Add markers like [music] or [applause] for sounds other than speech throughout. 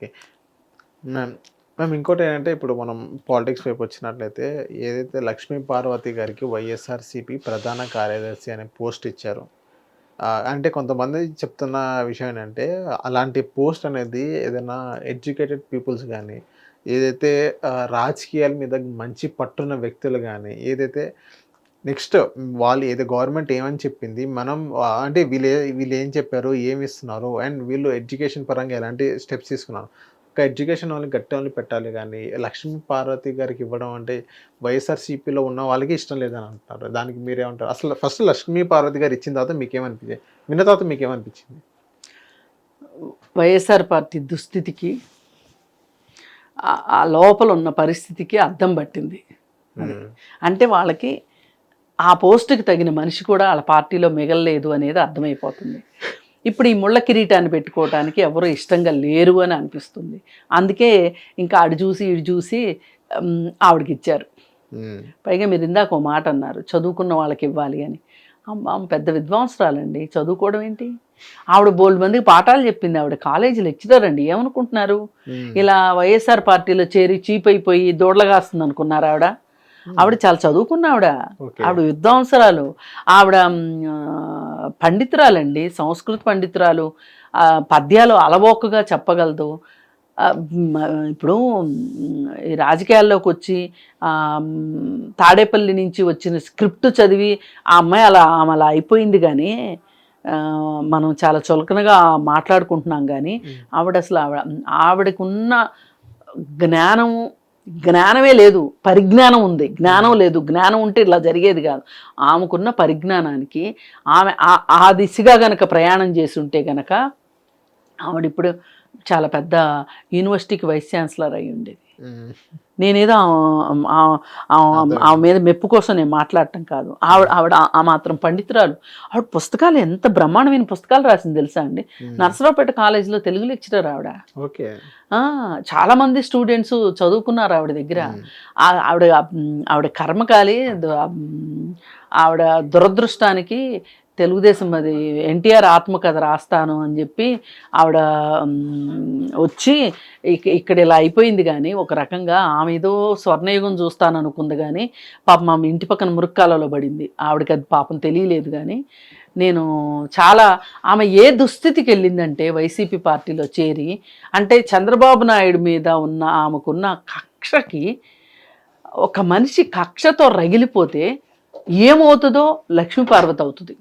Okay. Ma'am ma'am ఇంకోటి ఏంటంటే ఇప్పుడు మనం పాలిటిక్స్ వైపు వచ్చినట్లయితే ఏదైతే లక్ష్మీ పార్వతి గారికి వైఎస్ఆర్సిపి ప్రధాన కార్యదర్శి అనే పోస్ట్ ఇచ్చారు అంటే కొంతమంది చెప్తున్న విషయం ఏంటంటే అలాంటి పోస్ట్ అనేది ఏదైనా ఎడ్యుకేటెడ్ పీపుల్స్ కానీ ఏదైతే రాజకీయాల మీద మంచి పట్టున్న వ్యక్తులు కానీ ఏదైతే నెక్స్ట్ వాళ్ళు ఏదో గవర్నమెంట్ ఏమని చెప్పింది మనం అంటే వీళ్ళు వీళ్ళు ఏం చెప్పారు ఏమి ఇస్తున్నారు అండ్ వీళ్ళు ఎడ్యుకేషన్ పరంగా ఎలాంటి స్టెప్స్ తీసుకున్నారు. ఒక ఎడ్యుకేషన్ వాళ్ళని గట్టి వాళ్ళని పెట్టాలి కానీ లక్ష్మీ పార్వతి గారికి ఇవ్వడం అంటే వైఎస్ఆర్సీపీలో ఉన్న వాళ్ళకి ఇష్టం లేదని అంటున్నారు. దానికి మీరేమంటారు? అసలు ఫస్ట్ లక్ష్మీ పార్వతి గారు ఇచ్చిన తర్వాత మీకేమనిపించింది విన్న తర్వాత మీకేమనిపించింది? వైఎస్ఆర్ పార్టీ దుస్థితికి ఆ- లోపల ఉన్న పరిస్థితికి అద్దం పట్టింది. అంటే వాళ్ళకి ఆ పోస్టుకి తగిన మనిషి కూడా వాళ్ళ పార్టీలో మిగలలేదు అనేది అర్థమైపోతుంది. ఇప్పుడు ఈ ముళ్ళ కిరీటాన్ని పెట్టుకోవడానికి ఎవరు ఇష్టంగా లేరు అని అనిపిస్తుంది. అందుకే ఇంకా ఆడు చూసి ఇడు చూసి ఆవిడకి ఇచ్చారు. పైగా మీరు ఇందాక ఓ మాట అన్నారు చదువుకున్న వాళ్ళకి ఇవ్వాలి అని. అమ్మ పెద్ద విద్వాంసరాలండి. చదువుకోవడం ఏంటి? ఆవిడ బోల్డ్ మందికి పాఠాలు చెప్పింది ఆవిడ కాలేజీ లెక్చరర్ అండి ఏమనుకుంటున్నారు. ఇలా వైఎస్ఆర్ పార్టీలో చేరి చీప్ అయిపోయి దూడలగాస్తుంది అనుకున్నారు ఆవిడ? ఆవిడ చాలా చదువుకున్న ఆవిడ. ఆవిడ విద్వాంసరాలు ఆవిడ పండితురాలండి సంస్కృత పండితురాలు. పద్యాలు అలవోకగా చెప్పగలదు. ఇప్పుడు ఈ రాజకీయాల్లోకి వచ్చి తాడేపల్లి నుంచి వచ్చిన స్క్రిప్ట్ చదివి ఆ అమ్మాయి అలా ఆమె అలా అయిపోయింది కానీ మనం చాలా చులకనగా మాట్లాడుకుంటున్నాం కానీ ఆవిడ అసలు ఆవిడ ఆవిడకున్న జ్ఞానము జ్ఞానమే లేదు పరిజ్ఞానం ఉంది. జ్ఞానం లేదు. జ్ఞానం ఉంటే ఇలా జరిగేది కాదు. ఆమెకున్న పరిజ్ఞానానికి ఆమె ఆ- దిశగా గనక ప్రయాణం చేసి ఉంటే గనక ఆవిడ ఇప్పుడు చాలా పెద్ద యూనివర్సిటీకి వైస్ ఛాన్సలర్ అయి ఉండేది నేనేదో ఆమె మీద మెప్పు కోసం నేను మాట్లాడటం కాదు. ఆవిడ ఆవిడ ఆ- మాత్రం పండితురాలు. ఆవిడ పుస్తకాలు ఎంత బ్రహ్మాండమైన పుస్తకాలు రాసింది తెలుసా అండి? నర్సరావుపేట కాలేజీలో తెలుగు లెక్చరర్ ఆవిడ. ఓకే. ఆ, చాలా మంది స్టూడెంట్స్ చదువుకున్నారు ఆవిడ దగ్గర. ఆవిడ ఆవిడ కర్మకాలి ఆవిడ దురదృష్టానికి తెలుగుదేశం అది ఎన్టీఆర్ ఆత్మకథ రాస్తాను అని చెప్పి ఆవిడ వచ్చి ఇక- ఇక్కడ ఇలా అయిపోయింది కానీ ఒక రకంగా ఆమె ఏదో స్వర్ణయుగం చూస్తాను అనుకుంది కానీ పాపం ఆమె ఇంటి పక్కన మురుక్కాలలో పడింది. ఆవిడకి అది పాపం తెలియలేదు కానీ నేను చాలా ఆమె ఏ దుస్థితికి వెళ్ళిందంటే వైసీపీ పార్టీలో చేరి అంటే చంద్రబాబు నాయుడు మీద ఉన్న ఆమెకున్న కక్షకి ఒక మనిషి కక్షతో రగిలిపోతే ఏమవుతుందో లక్ష్మీపార్వతి అవుతుంది.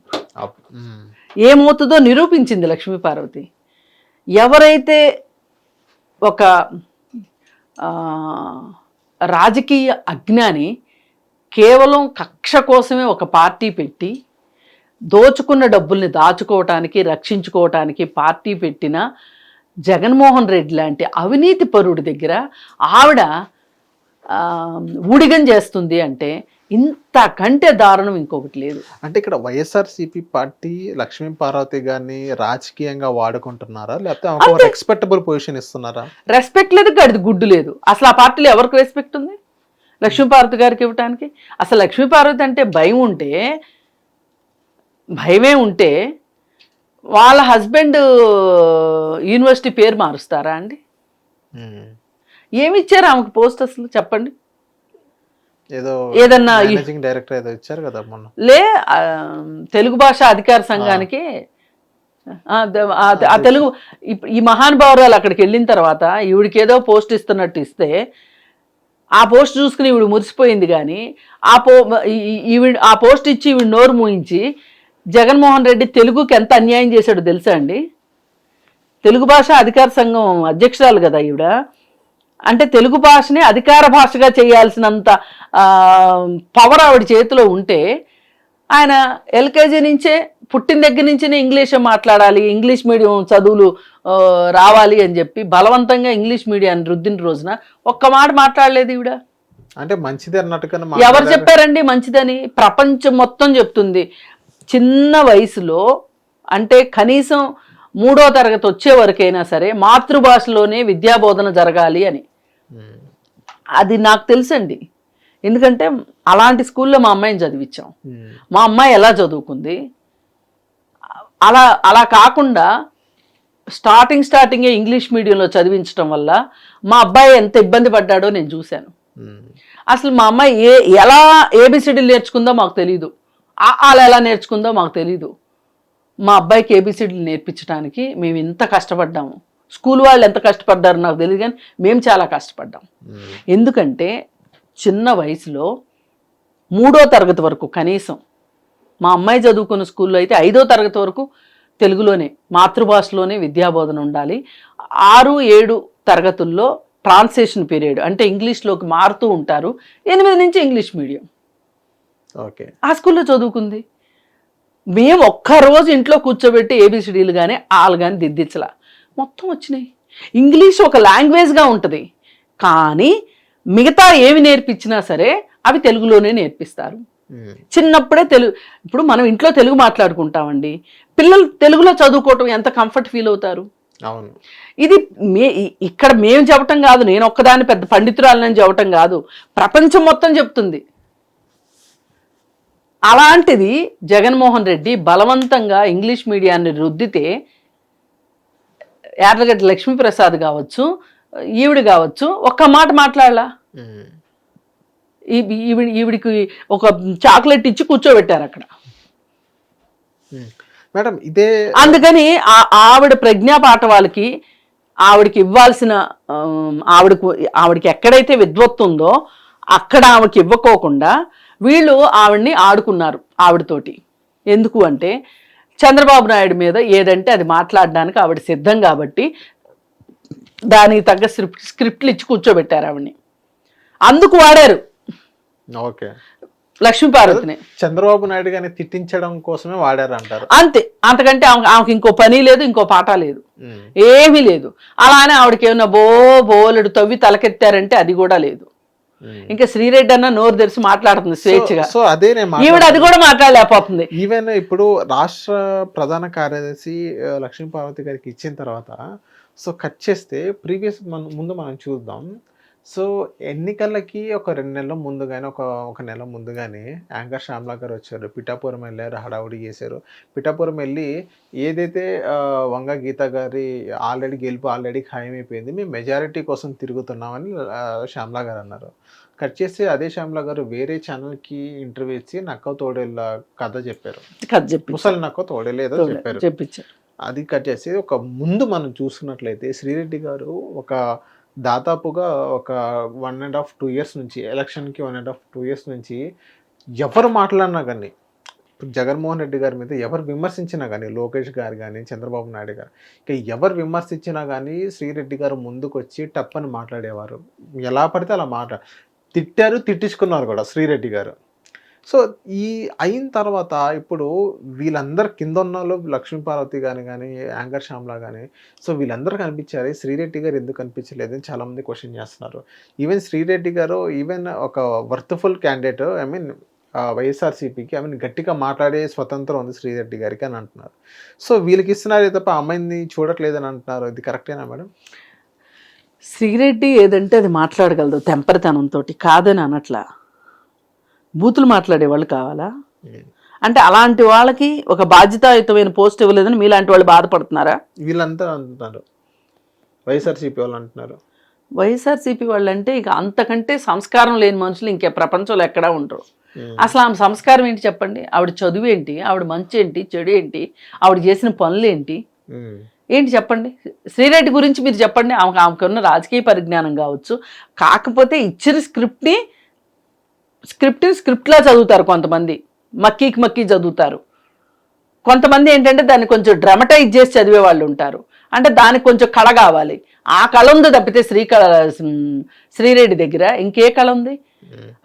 ఏమవుతుందో నిరూపించింది లక్ష్మీ పార్వతి. ఎవరైతే ఒక రాజకీయ అజ్ఞాని కేవలం కక్ష కోసమే ఒక పార్టీ పెట్టి దోచుకున్న డబ్బుల్ని దాచుకోవటానికి రక్షించుకోవటానికి పార్టీ పెట్టిన జగన్మోహన్ రెడ్డి లాంటి అవినీతి పరుడి దగ్గర ఆవిడ ఊడిగం చేస్తుంది అంటే ఇంతకంటే దారుణం ఇంకొకటి లేదు. అంటే ఇక్కడ వైఎస్ఆర్సీపీ పార్టీ లక్ష్మీ పార్వతి గారిని రాజకీయంగా వాడుకుంటున్నారా? లేకపోతే ఎక్స్పెక్టబుల్ పొజిషన్ ఇస్తున్నారా? రెస్పెక్ట్ లేదు గడిది గుడ్డు లేదు. అసలు ఆ పార్టీలో ఎవరికి రెస్పెక్ట్ ఉంది? లక్ష్మీపార్వతి గారికి ఇవ్వటానికి? అసలు లక్ష్మీపార్వతి అంటే భయం ఉంటే భయమే ఉంటే వాళ్ళ హస్బెండ్ యూనివర్సిటీ పేరు మారుస్తారా అండి. ఏమి ఇచ్చారు ఆమెకు పోస్ట్ అసలు? చెప్పండి. ఏదో ఏదన్నా డైరెక్టర్ ఏదో ఇచ్చారు కదా మొన్న. లే తెలుగు భాష అధికార సంఘానికి ఆ, తెలుగు ఈ మహానుభావురాలు అక్కడికి వెళ్ళిన తర్వాత ఈవిడికి ఏదో పోస్ట్ ఇస్తున్నట్టు ఇస్తే ఆ పోస్ట్ చూసుకుని ఈవిడ మురిసిపోయింది కానీ ఆ పో ఈవిడ ఆ పోస్ట్ ఇచ్చి ఈవిడ నోరు మూయించి జగన్మోహన్ రెడ్డి తెలుగుకి ఎంత అన్యాయం చేశాడో తెలుసా అండి? తెలుగు భాష అధికార సంఘం అధ్యక్షురాలు కదా ఈవిడ. అంటే తెలుగు భాషని అధికార భాషగా చేయాల్సినంత పవర్ ఆవిడ చేతిలో ఉంటే ఆయన ఎల్కేజీ నుంచే పుట్టిన దగ్గర నుంచినే ఇంగ్లీషే మాట్లాడాలి ఇంగ్లీష్ మీడియం చదువులు రావాలి అని చెప్పి బలవంతంగా ఇంగ్లీష్ మీడియాన్ని రుద్దిన రోజున ఒక్క మాట మాట్లాడలేదు ఈవిడ అంటే మంచిది అన్నట్టుగా ఎవరు. చెప్పారండి మంచిదని ప్రపంచం మొత్తం చెప్తుంది చిన్న వయసులో అంటే కనీసం మూడో తరగతి వచ్చే వరకైనా సరే మాతృభాషలోనే విద్యాబోధన జరగాలి అని. అది నాకు తెలుసండి. ఎందుకంటే అలాంటి స్కూల్లో మా అమ్మాయిని చదివించాం. మా అమ్మాయి ఎలా చదువుకుంది? అలా అలా కాకుండా స్టార్టింగ్ స్టార్టింగే ఇంగ్లీష్ మీడియంలో చదివించడం వల్ల మా అబ్బాయి ఎంత ఇబ్బంది పడ్డాడో నేను చూశాను. అసలు మా అమ్మాయి ఏ ఎలా ఏబిసిడీలు నేర్చుకుందో మాకు తెలియదు ఆలు ఎలా నేర్చుకుందో మాకు తెలియదు మా అబ్బాయికి ఏబిసిడీలు నేర్పించడానికి మేము ఇంత కష్టపడ్డాము. స్కూల్ వాళ్ళు ఎంత కష్టపడ్డారో నాకు తెలియదు కానీ మేము చాలా కష్టపడ్డాం. ఎందుకంటే చిన్న వయసులో మూడో తరగతి వరకు కనీసం మా అమ్మాయి చదువుకున్న స్కూల్లో అయితే ఐదో తరగతి వరకు తెలుగులోనే మాతృభాషలోనే విద్యాబోధన ఉండాలి. ఆరు ఏడు తరగతుల్లో ట్రాన్స్లేషన్ పీరియడ్ అంటే ఇంగ్లీష్లోకి మారుతూ ఉంటారు. ఎనిమిది నుంచి ఇంగ్లీష్ మీడియం. ఓకే. ఆ స్కూల్లో చదువుకుంది. మేము ఒక్క రోజు ఇంట్లో కూర్చోబెట్టి ఏబిసిడీలు కానీ ఆలు కానీ దిద్దించలా. మొత్తం వచ్చినాయి. ఇంగ్లీష్ ఒక లాంగ్వేజ్గా ఉంటుంది. కానీ మిగతా ఏమి నేర్పించినా సరే అవి తెలుగులోనే నేర్పిస్తారు. చిన్నప్పుడే తెలుగు ఇప్పుడు మనం ఇంట్లో తెలుగు మాట్లాడుకుంటామండి. పిల్లలు తెలుగులో చదువుకోవటం ఎంత కంఫర్ట్ ఫీల్ అవుతారు? అవును. ఇది మే ఇక్కడ మేము చెప్పటం కాదు నేను ఒక్కదాన్ని పెద్ద పండితురాలని చెప్పటం కాదు. ప్రపంచం మొత్తం చెప్తుంది. అలాంటిది జగన్మోహన్ రెడ్డి బలవంతంగా ఇంగ్లీష్ మీడియాన్ని రుద్దితే యార్లగడ్డ లక్ష్మీప్రసాద్ కావచ్చు ఈవిడ కావచ్చు ఒక్క మాట మాట్లాడలా? ఈవిడ ఈవిడికి ఒక చాక్లెట్ ఇచ్చి కూర్చోబెట్టారు అక్కడ. మేడం ఇదే అందుకని ఆ- ఆవిడ ప్రజ్ఞా పాఠవాలకి ఆవిడకి ఇవ్వాల్సిన ఆవిడకు ఆవిడకి ఎక్కడైతే విద్వత్తు ఉందో అక్కడ ఆవిడకి ఇవ్వకోకుండా వీళ్ళు ఆవిడ్ని ఆడుకున్నారు ఆవిడతోటి. ఎందుకు అంటే చంద్రబాబు నాయుడు మీద ఏదంటే అది మాట్లాడడానికి ఆవిడ సిద్ధం కాబట్టి దానికి తగ్గ స్క్రిప్ట్ స్క్రిప్ట్లు ఇచ్చి కూర్చోబెట్టారు ఆవిడ్ని. అందుకు వాడారు. ఓకే. లక్ష్మీపార్వతిని చంద్రబాబు నాయుడు గారిని తిట్టించడం కోసమే వాడారు అంటారు అంతే. అంతకంటే ఆమె ఆమెకి ఇంకో పని లేదు ఇంకో పాట లేదు. ఏమీ లేదు. అలానే ఆవిడకి ఏమన్నా బో బోలెడు తవ్వి తలకెత్తారంటే అది కూడా లేదు. ఇంకా శ్రీరెడ్డి అన్న నోరు తెరిచి మాట్లాడుతుంది స్వేచ్ఛగా. సో అదే ఈవిడ అది కూడా మాట్లాడలేకపోతుంది ఈవెన్ ఇప్పుడు రాష్ట్ర ప్రధాన కార్యదర్శి ఆ, లక్ష్మీ పార్వతి గారికి ఇచ్చిన తర్వాత సో కట్ చేస్తే ప్రీవియస్ మన ముందు మనం చూద్దాం. సో ఎన్నికలకి ఒక రెండు నెలల ముందుగానే ఒక ఒక నెల ముందుగానే యాంకర్ శ్యామ్లా గారు వచ్చారు. పిఠాపురం వెళ్ళారు హడావుడి చేశారు. పిఠాపురం వెళ్ళి ఏదైతే వంగ గీత గారి ఆల్రెడీ గెలుపు ఆల్రెడీ ఖాయమైపోయింది మేము మెజారిటీ కోసం తిరుగుతున్నామని శ్యామ్లా గారు అన్నారు. కట్ చేసి అదే శ్యామ్లా గారు వేరే ఛానల్కి ఇంటర్వ్యూ ఇచ్చి నక్క తోడేళ్ళ కథ చెప్పారు. కథ చెప్పి ముసలి నక్క తోడేలేదో చెప్పారు. చెప్పించారు అది కట్ చేసి ఒక ముందు మనం చూసుకున్నట్లయితే శ్రీరెడ్డి గారు ఒక దాదాపుగా ఒక one and half two years నుంచి ఎలక్షన్కి one and half two years నుంచి ఎవరు మాట్లాడినా కానీ ఇప్పుడు జగన్మోహన్ రెడ్డి గారి మీద ఎవరు విమర్శించినా కానీ లోకేష్ గారు కానీ చంద్రబాబు నాయుడు గారు ఇక ఎవరు విమర్శించినా కానీ శ్రీరెడ్డి గారు ముందుకు వచ్చి టప్పని మాట్లాడేవారు. ఎలా పడితే అలా మాట తిట్టారు తిట్టించుకున్నారు కూడా శ్రీరెడ్డి గారు. సో ఈ అయిన తర్వాత ఇప్పుడు వీళ్ళందరు కింద ఉన్న వాళ్ళు లక్ష్మీ కానీ కానీ యాంకర్ శ్యామ్లా కానీ సో వీళ్ళందరూ కనిపించారు శ్రీరెడ్డి గారు ఎందుకు కనిపించలేదు అని చాలామంది క్వశ్చన్ చేస్తున్నారు. ఈవెన్ శ్రీరెడ్డి గారు ఈవెన్ ఒక వర్త్ఫుల్ క్యాండిడేట్ ఐ మీన్ వైఎస్ఆర్సీపీకి ఐ మీన్ గట్టిగా మాట్లాడే స్వతంత్రం ఉంది శ్రీరెడ్డి గారికి అని అంటున్నారు. సో వీళ్ళకి ఇస్తున్నారే తప్ప ఆ అమ్మాయిని చూడట్లేదని అంటున్నారు. ఇది కరెక్టేనా మేడం? శ్రీరెడ్డి ఏదంటే అది మాట్లాడగలదు తెంపరితనంతో కాదని అనట్లా. బూతులు మాట్లాడే వాళ్ళు కావాలా అంటే అలాంటి వాళ్ళకి ఒక బాధ్యతాయుతమైన పోస్ట్ ఇవ్వలేదని మీలాంటి వాళ్ళు బాధపడుతున్నారా? వీళ్ళంతా అంటున్నారు. వైఎస్ఆర్సీపీ వాళ్ళు అంటున్నారు. వైఎస్ఆర్సీపీ వాళ్ళు అంటే ఇక అంతకంటే సంస్కారం లేని మనుషులు ఇంకే ప్రపంచంలో ఎక్కడా ఉండరు. అసలు ఆమె సంస్కారం ఏంటి చెప్పండి? ఆవిడ చదువు ఏంటి? ఆవిడ మంచి ఏంటి? చెడు ఏంటి? ఆవిడ చేసిన పనులు ఏంటి. ఏంటి చెప్పండి? శ్రీరెడ్డి గురించి మీరు చెప్పండి. ఆమెకు ఆమెకు ఉన్న రాజకీయ పరిజ్ఞానం కావచ్చు. కాకపోతే ఇచ్చిన స్క్రిప్ట్ని స్క్రిప్ట్ని స్క్రిప్ట్లా చదువుతారు కొంతమంది. మక్కీకి మక్కీ చదువుతారు. కొంతమంది ఏంటంటే దాన్ని కొంచెం డ్రమటైజ్ చేసి చదివే వాళ్ళు ఉంటారు. అంటే దానికి కొంచెం కళ కావాలి. ఆ కళ ఉంది తప్పితే శ్రీ కళ శ్రీరెడ్డి దగ్గర ఇంకే కళ ఉంది?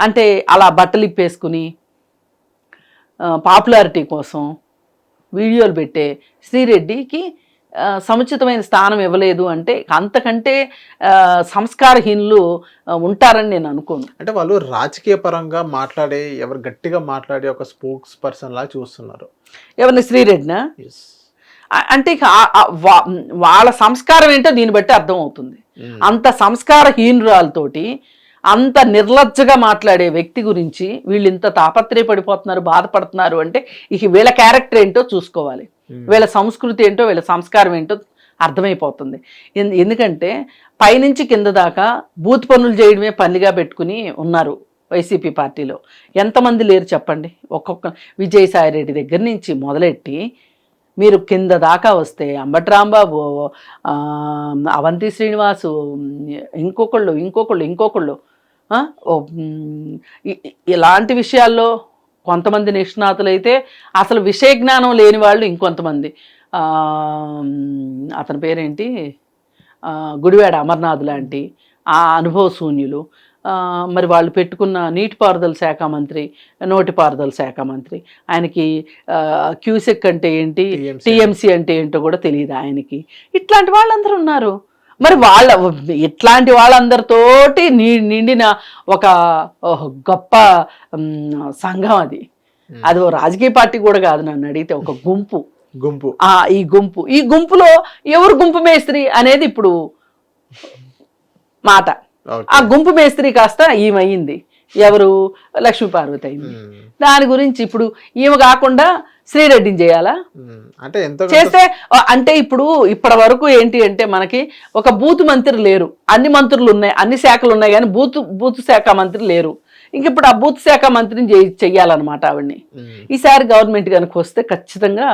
అంటే అలా బట్టలు ఇప్పేసుకుని పాపులారిటీ కోసం వీడియోలు పెట్టే శ్రీరెడ్డికి సముచితమైన స్థానం ఇవ్వలేదు అంటే అంతకంటే సంస్కారహీనులు ఉంటారని నేను అనుకోను. అంటే వాళ్ళు రాజకీయ పరంగా మాట్లాడే ఎవరు గట్టిగా మాట్లాడే ఒక స్పోక్స్ పర్సన్ లా చూస్తున్నారు. ఎవరిని? శ్రీరెడ్డినా? అంటే వాళ్ళ సంస్కారం ఏంటో దీన్ని బట్టి అర్థం అవుతుంది ఉమ్. అంత సంస్కారహీనురాలతోటి అంత నిర్లజ్జగా మాట్లాడే వ్యక్తి గురించి వీళ్ళు ఇంత తాపత్రయపడిపోతున్నారు బాధపడుతున్నారు అంటే ఇక వీళ్ళ క్యారెక్టర్ ఏంటో చూసుకోవాలి. Hmm. వీళ్ళ సంస్కృతి ఏంటో వీళ్ళ సంస్కారం ఏంటో అర్థమైపోతుంది. ఎందుకంటే పైనుంచి కింద దాకా బూత్ పనులు చేయడమే పనిగా పెట్టుకుని ఉన్నారు వైసీపీ పార్టీలో. ఎంతమంది లేరు చెప్పండి? ఒక్కొక్క విజయసాయిరెడ్డి దగ్గర నుంచి మొదలెట్టి మీరు కింద దాకా వస్తే అంబటి రాంబాబు అవంతి శ్రీనివాసు ఇంకొకళ్ళు ఇంకొకళ్ళు ఇంకొకళ్ళు ఇలాంటి విషయాల్లో కొంతమంది నిష్ణాతులైతే అసలు విషయ జ్ఞానం లేని వాళ్ళు ఇంకొంతమంది. అతని పేరేంటి? గుడివాడ అమర్నాథ్ లాంటి ఆ అనుభవ శూన్యులు. మరి వాళ్ళు పెట్టుకున్న నీటిపారుదల శాఖ మంత్రి నోటిపారుదల శాఖ మంత్రి. ఆయనకి క్యూసెక్ అంటే ఏంటి. టీఎంసీ. అంటే ఏంటో కూడా తెలియదు ఆయనకి. ఇట్లాంటి వాళ్ళందరూ ఉన్నారు. మరి వాళ్ళ ఇట్లాంటి వాళ్ళందరితోటి నీ నిండిన ఒక గొప్ప సంఘం అది. అది రాజకీయ పార్టీ కూడా కాదు నన్ను అడిగితే ఒక గుంపు. గుంపు. ఆ ఈ గుంపు. ఈ గుంపులో ఎవరు గుంపు మేస్త్రి అనేది ఇప్పుడు మాట. ఆ గుంపు మేస్త్రి కాస్త ఈమెయింది ఎవరు? లక్ష్మీ పార్వతి అయింది. దాని గురించి ఇప్పుడు ఈమె కాకుండా శ్రీరెడ్డిని చేయాలా. అంటే చేస్తే అంటే ఇప్పుడు ఇప్పటి వరకు ఏంటి అంటే మనకి ఒక బూత్ మంత్రి లేరు. అన్ని మంత్రులు ఉన్నాయి అన్ని శాఖలు ఉన్నాయి కానీ బూత్ బూత్ శాఖ మంత్రి లేరు. ఇంక ఇప్పుడు ఆ బూత్ శాఖ మంత్రిని చేయి చెయ్యాలన్నమాట ఆవిడ్ని. ఈసారి గవర్నమెంట్ కనుక వస్తే ఖచ్చితంగా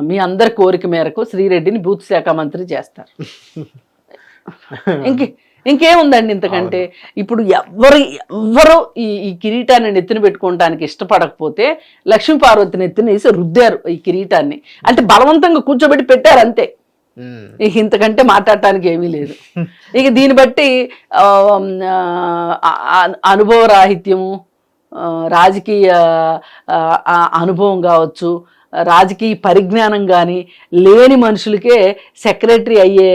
మీ అందరి కోరిక మేరకు శ్రీరెడ్డిని బూత్ శాఖ మంత్రి చేస్తారు. [laughs] ఇంకే ఇంకేముందండి ఇంతకంటే? ఇప్పుడు ఎవ్వరు ఎవ్వరు ఈ ఈ కిరీటాన్ని నెత్తిన పెట్టుకోవడానికి ఇష్టపడకపోతే లక్ష్మీ పార్వతి నెత్తిన వేసి రుద్దారు ఈ కిరీటాన్ని. అంటే బలవంతంగా కూర్చోబెట్టి పెట్టారు అంతే. ఇక ఇంతకంటే మాట్లాడటానికి ఏమీ లేదు. ఇక దీన్ని బట్టి అనుభవ రాహిత్యము రాజకీయ అనుభవం కావచ్చు రాజకీయ పరిజ్ఞానం కానీ లేని మనుషులకే సెక్రటరీ అయ్యే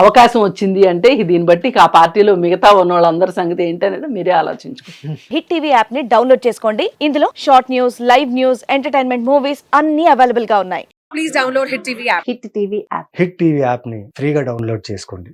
అవకాశం వచ్చింది అంటే దీన్ని బట్టి ఆ పార్టీలో మిగతా ఉన్న వాళ్ళందరి సంగతి ఏంటనేది మీరే ఆలోచించుకోండి. హిట్ టీవీ యాప్ని డౌన్లోడ్ చేసుకోండి. ఇందులో short news live news entertainment movies అన్ని అవైలబుల్గా ఉన్నాయి. Please download Hit TV app. Hit TV యాప్ని ఫ్రీగా డౌన్లోడ్ చేసుకోండి.